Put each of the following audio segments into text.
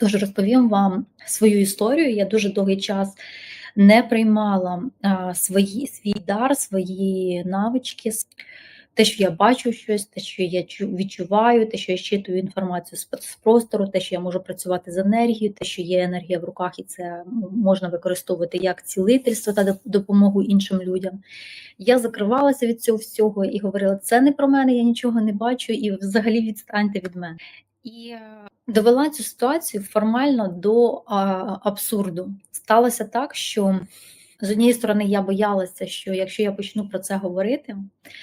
Тож розповім вам свою історію. Я дуже довгий час не приймала а, свої, свій дар, свої навички, те, що я бачу щось, те, що я відчуваю, те, що я щитую інформацію з простору, те, що я можу працювати з енергією, те, що є енергія в руках, і це можна використовувати як цілительство та допомогу іншим людям. Я закривалася від цього всього і говорила: це не про мене, я нічого не бачу, і взагалі відстаньте від мене. І е, довела цю ситуацію формально до абсурду. Сталося так, що з однієї сторони я боялася, що якщо я почну про це говорити,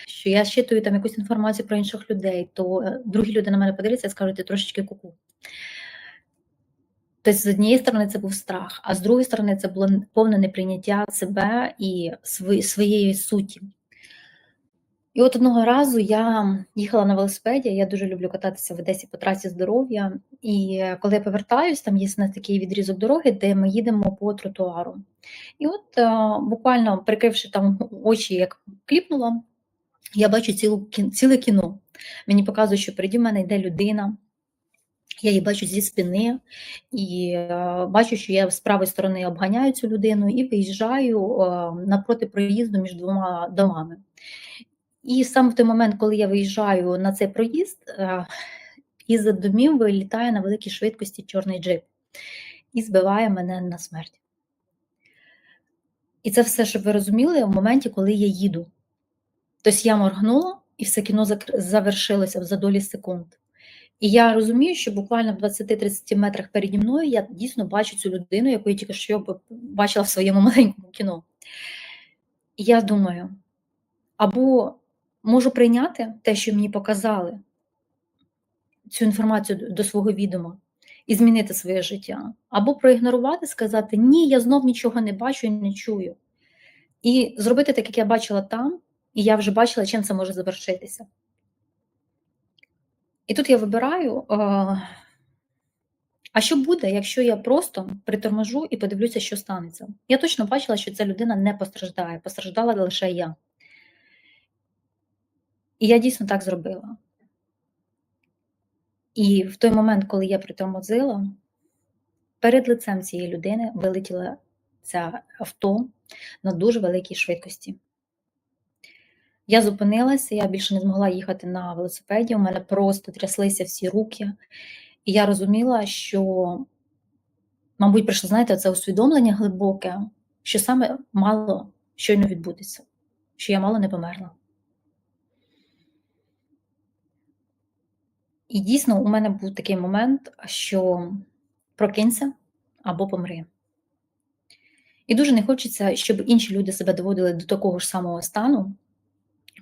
що я щитую там якусь інформацію про інших людей, то е, другі люди на мене подивляться і скажуть, ти трошечки куку. Тобто, з однієї сторони, це був страх, а з другої сторони, це було повне неприйняття себе і своєї суті. І от одного разу я їхала на велосипеді, я дуже люблю кататися в Одесі по трасі здоров'я. І коли я повертаюсь, там є такий відрізок дороги, де ми їдемо по тротуару. І от буквально прикривши там очі, як кліпнула, я бачу цілу, ціле кіно. Мені показують, що переді мене йде людина. Я її бачу зі спини і бачу, що я з правої сторони обганяю цю людину і виїжджаю напроти проїзду між двома домами. І саме в той момент, коли я виїжджаю на цей проїзд, е, із домів вилітає на великій швидкості чорний джип і збиває мене на смерть. І це все, щоб ви розуміли, в моменті, коли я їду. Тобто я моргнула, і все кіно завершилося за долі секунд. І я розумію, що буквально в 20-30 метрах переді мною я дійсно бачу цю людину, яку я тільки що бачила в своєму маленькому кіно. І я думаю, або можу прийняти те, що мені показали, цю інформацію до свого відома, і змінити своє життя, або проігнорувати, сказати Ні, я знов нічого не бачу і не чую. І зробити так, як я бачила там, і я вже бачила, чим це може завершитися. І тут я вибираю, а що буде, якщо я просто приторможу і подивлюся, що станеться? Я точно бачила, що ця людина не постраждає, постраждала лише я. І я дійсно так зробила. І в той момент, коли я притормозила, перед лицем цієї людини вилетіла ця авто на дуже великій швидкості. Я зупинилася, я більше не змогла їхати на велосипеді, у мене просто тряслися всі руки, і я розуміла, що, мабуть, прийшло, знаєте, це усвідомлення глибоке, що саме мало щойно відбутися, що я мало не померла. І дійсно, у мене був такий момент, що прокинься або помри. І дуже не хочеться, щоб інші люди себе доводили до такого ж самого стану,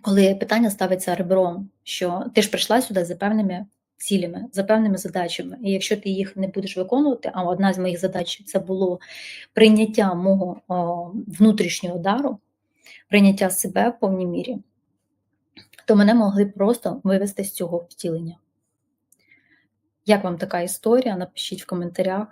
коли питання ставиться ребром, що ти ж прийшла сюди за певними цілями, за певними задачами. І якщо ти їх не будеш виконувати, а одна з моїх задач це було прийняття мого о, внутрішнього дару, прийняття себе в повній мірі, то мене могли просто вивести з цього втілення. Як вам така історія? Напишіть в коментарях.